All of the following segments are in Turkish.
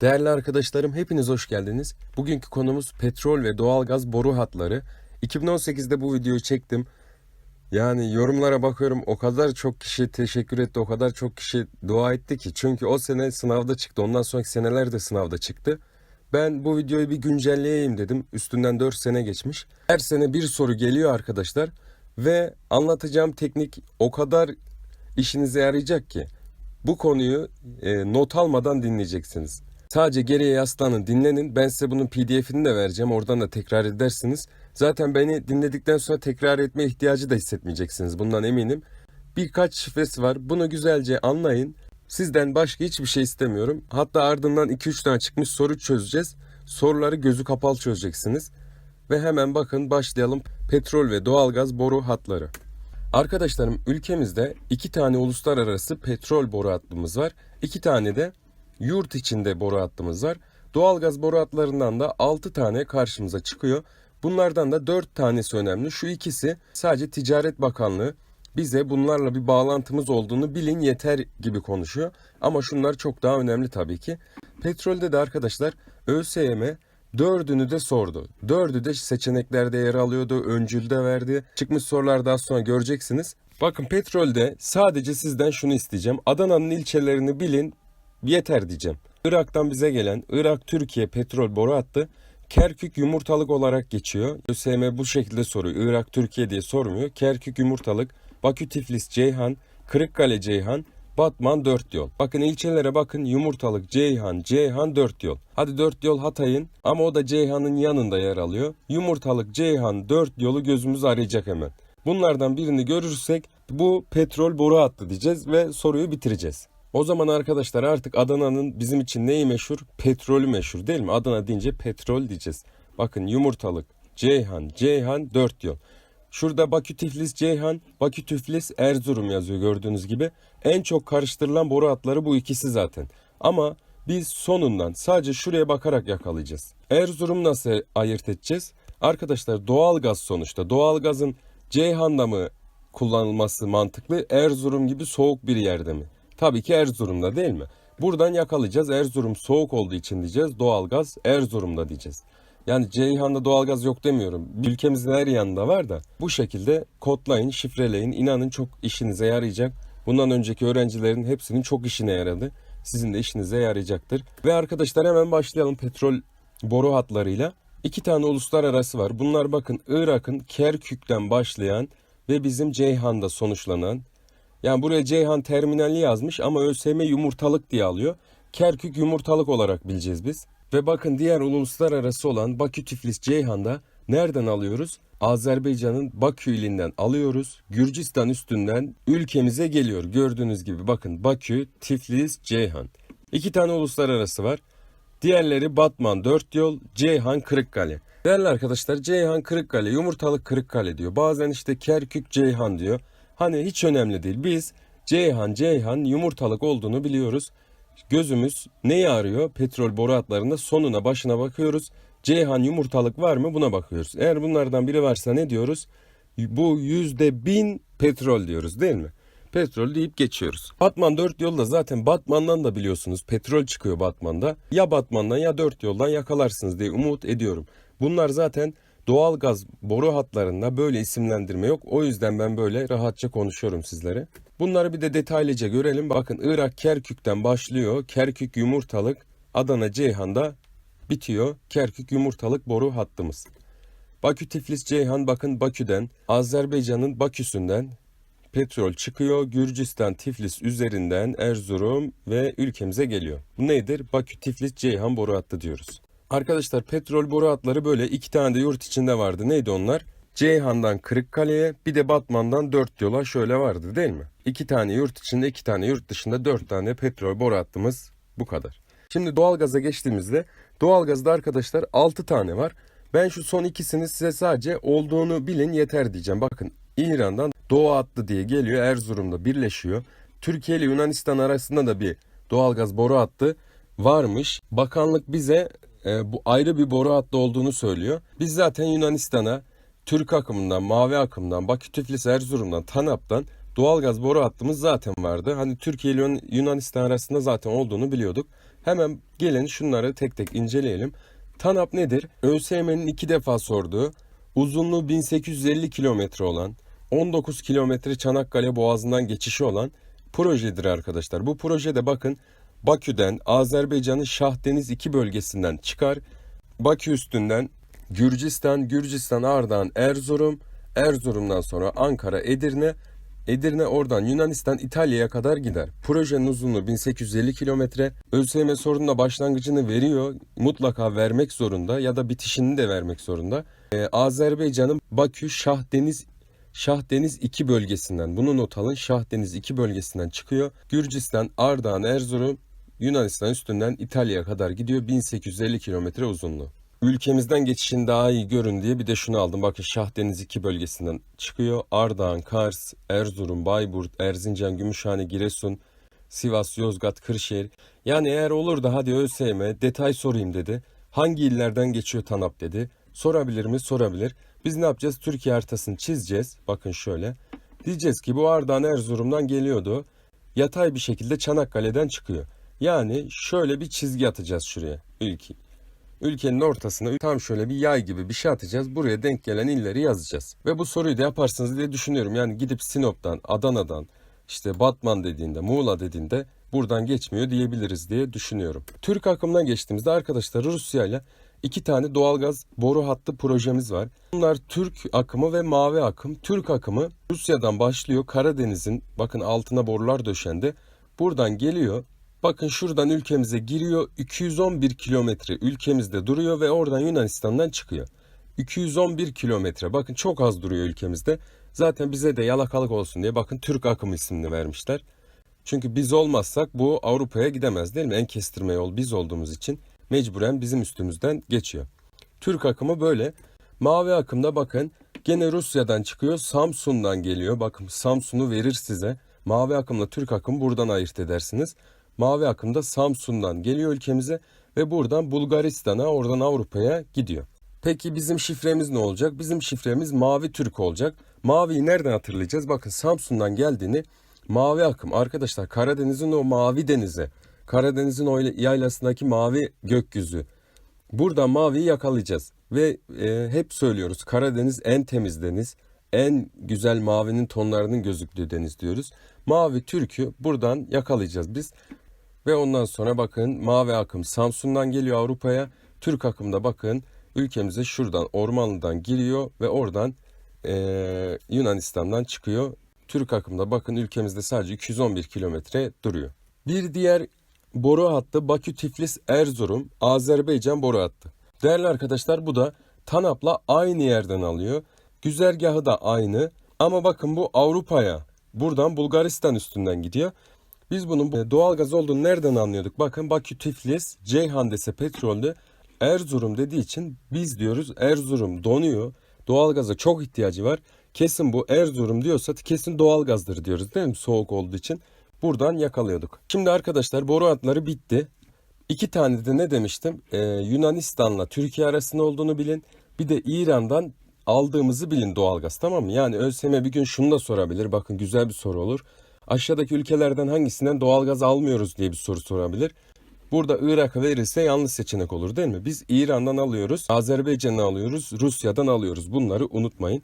Değerli arkadaşlarım hepiniz hoş geldiniz. Bugünkü konumuz petrol ve doğalgaz boru hatları. 2018'de bu videoyu çektim. Yani yorumlara bakıyorum o kadar çok kişi teşekkür etti, o kadar çok kişi dua etti ki. Çünkü o sene sınavda çıktı, ondan sonraki seneler de sınavda çıktı. Ben bu videoyu bir güncelleyeyim dedim. Üstünden 4 sene geçmiş. Her sene bir soru geliyor arkadaşlar. Ve anlatacağım teknik o kadar işinize yarayacak ki. Bu konuyu e, not almadan dinleyeceksiniz. Sadece geriye yaslanın, dinlenin. Ben size bunun pdf'ini de vereceğim. Oradan da tekrar edersiniz. Zaten beni dinledikten sonra tekrar etme ihtiyacı da hissetmeyeceksiniz. Bundan eminim. Birkaç şifresi var. Bunu güzelce anlayın. Sizden başka hiçbir şey istemiyorum. Hatta ardından 2-3 tane çıkmış soru çözeceğiz. Soruları gözü kapalı çözeceksiniz. Ve hemen bakın başlayalım. Petrol ve doğalgaz boru hatları. Arkadaşlarım ülkemizde iki tane uluslararası petrol boru hattımız var. İki tane de yurt içinde boru hattımız var. Doğalgaz boru hatlarından da 6 tane karşımıza çıkıyor. Bunlardan da 4 tanesi önemli. Şu ikisi sadece Ticaret Bakanlığı bize bunlarla bir bağlantımız olduğunu bilin yeter gibi konuşuyor. Ama şunlar çok daha önemli tabii ki. Petrolde de arkadaşlar ÖSYM dördünü de sordu. Dördü de seçeneklerde yer alıyordu. Öncülde verdi. Çıkmış sorular daha sonra göreceksiniz. Bakın petrolde sadece sizden şunu isteyeceğim. Adana'nın ilçelerini bilin yeter diyeceğim. Irak'tan bize gelen Irak Türkiye petrol boru hattı Kerkük yumurtalık olarak geçiyor. ÖSYM bu şekilde soruyor. Irak Türkiye diye sormuyor. Kerkük yumurtalık, Bakü Tiflis Ceyhan, Kırıkkale Ceyhan, Batman 4 yol. Bakın ilçelere bakın yumurtalık, Ceyhan, Ceyhan 4 yol. Hadi 4 yol Hatay'ın ama o da Ceyhan'ın yanında yer alıyor. Yumurtalık, Ceyhan 4 yolu gözümüz arayacak hemen. Bunlardan birini görürsek bu petrol boru hattı diyeceğiz ve soruyu bitireceğiz. O zaman arkadaşlar artık Adana'nın bizim için neyi meşhur? Petrolü meşhur değil mi? Adana deyince petrol diyeceğiz. Bakın yumurtalık, Ceyhan, Ceyhan 4 yol. Şurada Bakü Tiflis Ceyhan, Bakü Tiflis Erzurum yazıyor gördüğünüz gibi. En çok karıştırılan boru hatları bu ikisi zaten. Ama biz sonundan sadece şuraya bakarak yakalayacağız. Erzurum nasıl ayırt edeceğiz? Arkadaşlar doğalgaz sonuçta. Doğalgazın Ceyhan'da mı kullanılması mantıklı? Erzurum gibi soğuk bir yerde mi? Tabii ki Erzurum'da değil mi? Buradan yakalayacağız. Erzurum soğuk olduğu için diyeceğiz. Doğalgaz Erzurum'da diyeceğiz. Yani Ceyhan'da doğalgaz yok demiyorum. Ülkemizin her yanında var da bu şekilde kodlayın, şifreleyin. İnanın çok işinize yarayacak. Bundan önceki öğrencilerin hepsinin çok işine yaradı. Sizin de işinize yarayacaktır. Ve arkadaşlar hemen başlayalım petrol boru hatlarıyla. İki tane uluslararası var. Bunlar bakın Irak'ın Kerkük'ten başlayan ve bizim Ceyhan'da sonuçlanan yani buraya Ceyhan terminali yazmış ama ÖSYM yumurtalık diye alıyor. Kerkük yumurtalık olarak bileceğiz biz. Ve bakın diğer uluslararası olan Bakü Tiflis Ceyhan'da nereden alıyoruz? Azerbaycan'ın Bakü ilinden alıyoruz. Gürcistan üstünden ülkemize geliyor. Gördüğünüz gibi bakın Bakü, Tiflis, Ceyhan. İki tane uluslararası var. Diğerleri Batman 4 yol, Ceyhan Kırıkkale. Değerli arkadaşlar Ceyhan Kırıkkale, yumurtalık Kırıkkale diyor. Bazen işte Kerkük Ceyhan diyor. Hani hiç önemli değil. Biz Ceyhan Ceyhan yumurtalık olduğunu biliyoruz. Gözümüz neyi arıyor? Petrol boru hatlarında sonuna başına bakıyoruz. Ceyhan yumurtalık var mı buna bakıyoruz. Eğer bunlardan biri varsa ne diyoruz? Bu yüzde bin petrol diyoruz değil mi? Petrol deyip geçiyoruz. Batman 4 yolda zaten Batman'dan da biliyorsunuz petrol çıkıyor Batman'da. Ya Batman'dan ya 4 yoldan yakalarsınız diye umut ediyorum. Bunlar zaten doğalgaz boru hatlarında böyle isimlendirme yok. O yüzden ben böyle rahatça konuşuyorum sizlere. Bunları bir de detaylıca görelim. Bakın Irak Kerkük'ten başlıyor. Kerkük yumurtalık Adana Ceyhan'da bitiyor. Kerkük yumurtalık boru hattımız. Bakü Tiflis Ceyhan bakın Bakü'den Azerbaycan'ın Baküsünden petrol çıkıyor. Gürcistan Tiflis üzerinden Erzurum ve ülkemize geliyor. Bu nedir? Bakü Tiflis Ceyhan boru hattı diyoruz. Arkadaşlar petrol boru hatları böyle iki tane de yurt içinde vardı. Neydi onlar? Ceyhan'dan Kırıkkale'ye bir de Batman'dan dört yola şöyle vardı değil mi? İki tane yurt içinde iki tane yurt dışında dört tane petrol boru hattımız bu kadar. Şimdi doğalgaza geçtiğimizde doğalgazda arkadaşlar altı tane var. Ben şu son ikisini size sadece olduğunu bilin yeter diyeceğim. Bakın İran'dan Doğu hattı diye geliyor Erzurum'da birleşiyor. Türkiye ile Yunanistan arasında da bir doğalgaz boru hattı varmış. Bakanlık bize e, bu ayrı bir boru hattı olduğunu söylüyor. Biz zaten Yunanistan'a Türk akımından, Mavi akımdan, Bakü Tiflis Erzurum'dan, TANAP'tan doğalgaz boru hattımız zaten vardı. Hani Türkiye ile Yunanistan arasında zaten olduğunu biliyorduk. Hemen gelin şunları tek tek inceleyelim. TANAP nedir? ÖSYM'nin iki defa sorduğu, uzunluğu 1850 kilometre olan, 19 kilometre Çanakkale Boğazı'ndan geçişi olan projedir arkadaşlar. Bu projede bakın Bakü'den Azerbaycan'ın Şahdeniz 2 bölgesinden çıkar. Bakü üstünden Gürcistan, Gürcistan Ardahan, Erzurum, Erzurum'dan sonra Ankara, Edirne, Edirne oradan Yunanistan, İtalya'ya kadar gider. Projenin uzunluğu 1850 kilometre. ÖSYM sorunun başlangıcını veriyor. Mutlaka vermek zorunda ya da bitişini de vermek zorunda. Ee, Azerbaycan'ın Bakü, Şahdeniz Şahdeniz 2 bölgesinden, bunu not alın, Şahdeniz 2 bölgesinden çıkıyor. Gürcistan, Ardahan, Erzurum, Yunanistan üstünden İtalya'ya kadar gidiyor. 1850 kilometre uzunluğu. Ülkemizden geçişin daha iyi görün diye bir de şunu aldım. Bakın Şahdeniz 2 bölgesinden çıkıyor. Ardahan, Kars, Erzurum, Bayburt, Erzincan, Gümüşhane, Giresun, Sivas, Yozgat, Kırşehir. Yani eğer olur da hadi ÖSYM detay sorayım dedi. Hangi illerden geçiyor TANAP dedi. Sorabilir mi? Sorabilir. Biz ne yapacağız? Türkiye haritasını çizeceğiz. Bakın şöyle. Diyeceğiz ki bu Ardahan Erzurum'dan geliyordu. Yatay bir şekilde Çanakkale'den çıkıyor. Yani şöyle bir çizgi atacağız şuraya. Ülke. Ülkenin ortasına tam şöyle bir yay gibi bir şey atacağız. Buraya denk gelen illeri yazacağız. Ve bu soruyu da yaparsınız diye düşünüyorum. Yani gidip Sinop'tan, Adana'dan, işte Batman dediğinde, Muğla dediğinde buradan geçmiyor diyebiliriz diye düşünüyorum. Türk akımına geçtiğimizde arkadaşlar Rusya ile iki tane doğalgaz boru hattı projemiz var. Bunlar Türk akımı ve mavi akım. Türk akımı Rusya'dan başlıyor. Karadeniz'in bakın altına borular döşendi. Buradan geliyor. Bakın şuradan ülkemize giriyor. 211 kilometre ülkemizde duruyor ve oradan Yunanistan'dan çıkıyor. 211 kilometre. Bakın çok az duruyor ülkemizde. Zaten bize de yalakalık olsun diye bakın Türk akımı ismini vermişler. Çünkü biz olmazsak bu Avrupa'ya gidemez değil mi? En kestirme yol biz olduğumuz için mecburen bizim üstümüzden geçiyor. Türk akımı böyle. Mavi akımda bakın gene Rusya'dan çıkıyor Samsun'dan geliyor. Bakın Samsun'u verir size. Mavi akımla Türk akımı buradan ayırt edersiniz. Mavi akımda Samsun'dan geliyor ülkemize ve buradan Bulgaristan'a oradan Avrupa'ya gidiyor. Peki bizim şifremiz ne olacak? Bizim şifremiz Mavi Türk olacak. Maviyi nereden hatırlayacağız? Bakın Samsun'dan geldiğini mavi akım arkadaşlar Karadeniz'in o mavi denize, Karadeniz'in o yaylasındaki mavi gökyüzü. Buradan maviyi yakalayacağız ve e, hep söylüyoruz Karadeniz en temiz deniz, en güzel mavinin tonlarının gözüktüğü deniz diyoruz. Mavi Türk'ü buradan yakalayacağız biz. Ve ondan sonra bakın mavi akım Samsun'dan geliyor Avrupa'ya. Türk akımda bakın ülkemize şuradan Ormanlı'dan giriyor ve oradan eee, Yunanistan'dan çıkıyor. Türk akımda bakın ülkemizde sadece 211 kilometre duruyor. Bir diğer boru hattı Bakü Tiflis Erzurum Azerbaycan boru hattı. Değerli arkadaşlar bu da TANAP'la aynı yerden alıyor. Güzergahı da aynı ama bakın bu Avrupa'ya buradan Bulgaristan üstünden gidiyor. Biz bunun e, doğalgaz olduğunu nereden anlıyorduk? Bakın Bakü Tiflis, Ceyhan dese petrollü, Erzurum dediği için biz diyoruz Erzurum donuyor. Doğalgaza çok ihtiyacı var. Kesin bu Erzurum diyorsa kesin doğalgazdır diyoruz değil mi? Soğuk olduğu için. Buradan yakalıyorduk. Şimdi arkadaşlar boru hatları bitti. İki tane de ne demiştim? Ee, Yunanistan'la Türkiye arasında olduğunu bilin. Bir de İran'dan aldığımızı bilin doğalgaz tamam mı? Yani ÖSYM bir gün şunu da sorabilir. Bakın güzel bir soru olur. Aşağıdaki ülkelerden hangisinden doğalgaz almıyoruz diye bir soru sorabilir. Burada Irak'a verirse yanlış seçenek olur değil mi? Biz İran'dan alıyoruz, Azerbaycan'dan alıyoruz, Rusya'dan alıyoruz. Bunları unutmayın.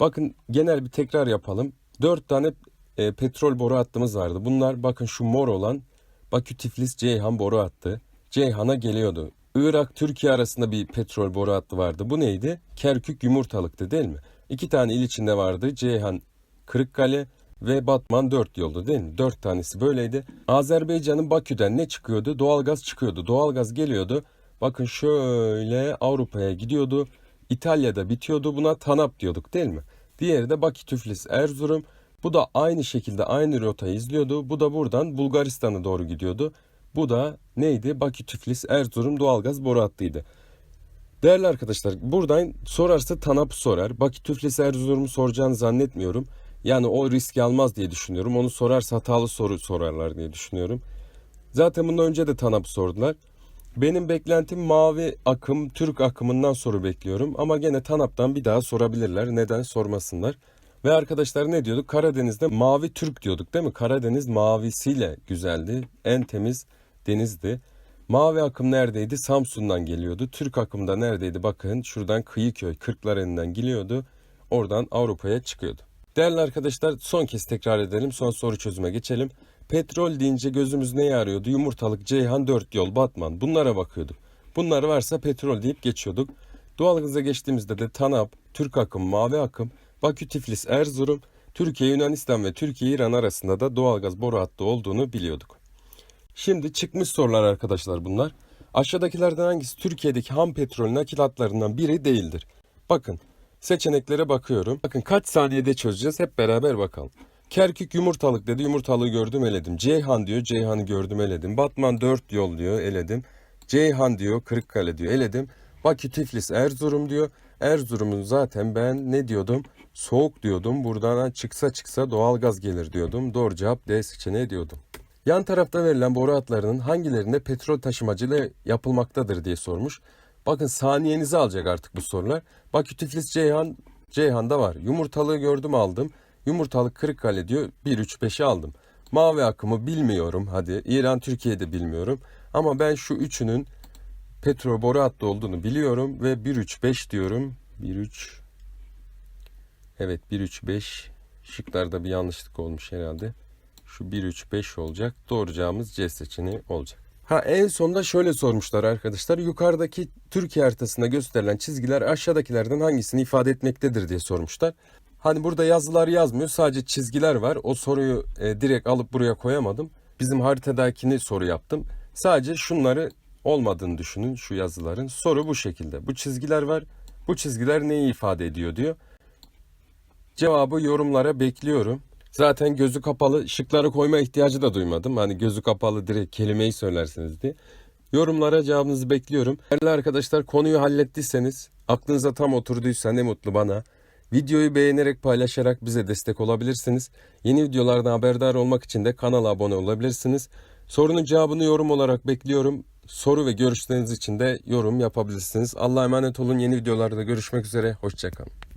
Bakın genel bir tekrar yapalım. Dört tane e, petrol boru hattımız vardı. Bunlar bakın şu mor olan Bakü Tiflis Ceyhan boru hattı. Ceyhan'a geliyordu. Irak Türkiye arasında bir petrol boru hattı vardı. Bu neydi? Kerkük Yumurtalık'tı değil mi? İki tane il içinde vardı. Ceyhan Kırıkkale ve Batman 4 yoldu değil mi? 4 tanesi böyleydi. Azerbaycan'ın Bakü'den ne çıkıyordu? Doğalgaz çıkıyordu. Doğalgaz geliyordu. Bakın şöyle Avrupa'ya gidiyordu. İtalya'da bitiyordu. Buna TANAP diyorduk değil mi? Diğeri de Bakü Tiflis Erzurum. Bu da aynı şekilde aynı rotayı izliyordu. Bu da buradan Bulgaristan'a doğru gidiyordu. Bu da neydi? Bakü Tiflis Erzurum doğalgaz boru hattıydı. Değerli arkadaşlar buradan sorarsa TANAP sorar. Bakü Tiflis Erzurum'u soracağını zannetmiyorum. Yani o riski almaz diye düşünüyorum. Onu sorarsa hatalı soru sorarlar diye düşünüyorum. Zaten bundan önce de TANAP sordular. Benim beklentim mavi akım, Türk akımından soru bekliyorum. Ama gene TANAP'tan bir daha sorabilirler. Neden sormasınlar. Ve arkadaşlar ne diyorduk? Karadeniz'de mavi Türk diyorduk değil mi? Karadeniz mavisiyle güzeldi. En temiz denizdi. Mavi akım neredeydi? Samsun'dan geliyordu. Türk akım da neredeydi? Bakın şuradan Kıyıköy, Kırklareli'nden geliyordu. Oradan Avrupa'ya çıkıyordu. Değerli arkadaşlar son kez tekrar edelim. Son soru çözüme geçelim. Petrol deyince gözümüz neye arıyordu? Yumurtalık, Ceyhan, Dört Yol, Batman. Bunlara bakıyorduk. Bunlar varsa petrol deyip geçiyorduk. Doğalgaza geçtiğimizde de TANAP, Türk akım, Mavi akım, Bakü, Tiflis, Erzurum, Türkiye, Yunanistan ve Türkiye, İran arasında da doğalgaz boru hattı olduğunu biliyorduk. Şimdi çıkmış sorular arkadaşlar bunlar. Aşağıdakilerden hangisi Türkiye'deki ham petrol nakil hatlarından biri değildir? Bakın seçeneklere bakıyorum. Bakın kaç saniyede çözeceğiz hep beraber bakalım. Kerkük yumurtalık dedi yumurtalığı gördüm eledim. Ceyhan diyor Ceyhan'ı gördüm eledim. Batman 4 yol diyor eledim. Ceyhan diyor Kırıkkale diyor eledim. Bakü Tiflis Erzurum diyor. Erzurum'un zaten ben ne diyordum? Soğuk diyordum. Buradan çıksa çıksa doğalgaz gelir diyordum. Doğru cevap D seçeneği diyordum. Yan tarafta verilen boru hatlarının hangilerinde petrol taşımacılığı yapılmaktadır diye sormuş. Bakın saniyenizi alacak artık bu sorular. Bakü Tiflis Ceyhan, Ceyhan'da var. Yumurtalığı gördüm aldım. Yumurtalık Kırıkkale diyor 1 3 5'i aldım. Mavi akımı bilmiyorum hadi. İran Türkiye'de bilmiyorum. Ama ben şu üçünün petrol boru hattı olduğunu biliyorum ve 1 3 5 diyorum. 1 3 Evet 1 3 5 şıklarda bir yanlışlık olmuş herhalde. Şu 1 3 5 olacak. Doğru cevabımız C seçeneği olacak. Ha en sonda şöyle sormuşlar arkadaşlar. Yukarıdaki Türkiye haritasında gösterilen çizgiler aşağıdakilerden hangisini ifade etmektedir diye sormuşlar. Hani burada yazılar yazmıyor sadece çizgiler var. O soruyu e, direkt alıp buraya koyamadım. Bizim haritadakini soru yaptım. Sadece şunları olmadığını düşünün şu yazıların. Soru bu şekilde. Bu çizgiler var. Bu çizgiler neyi ifade ediyor diyor. Cevabı yorumlara bekliyorum. Zaten gözü kapalı şıkları koyma ihtiyacı da duymadım. Hani gözü kapalı direkt kelimeyi söylersiniz diye. Yorumlara cevabınızı bekliyorum. Değerli arkadaşlar konuyu hallettiyseniz, aklınıza tam oturduysa ne mutlu bana. Videoyu beğenerek paylaşarak bize destek olabilirsiniz. Yeni videolardan haberdar olmak için de kanala abone olabilirsiniz. Sorunun cevabını yorum olarak bekliyorum. Soru ve görüşleriniz için de yorum yapabilirsiniz. Allah'a emanet olun. Yeni videolarda görüşmek üzere. Hoşçakalın.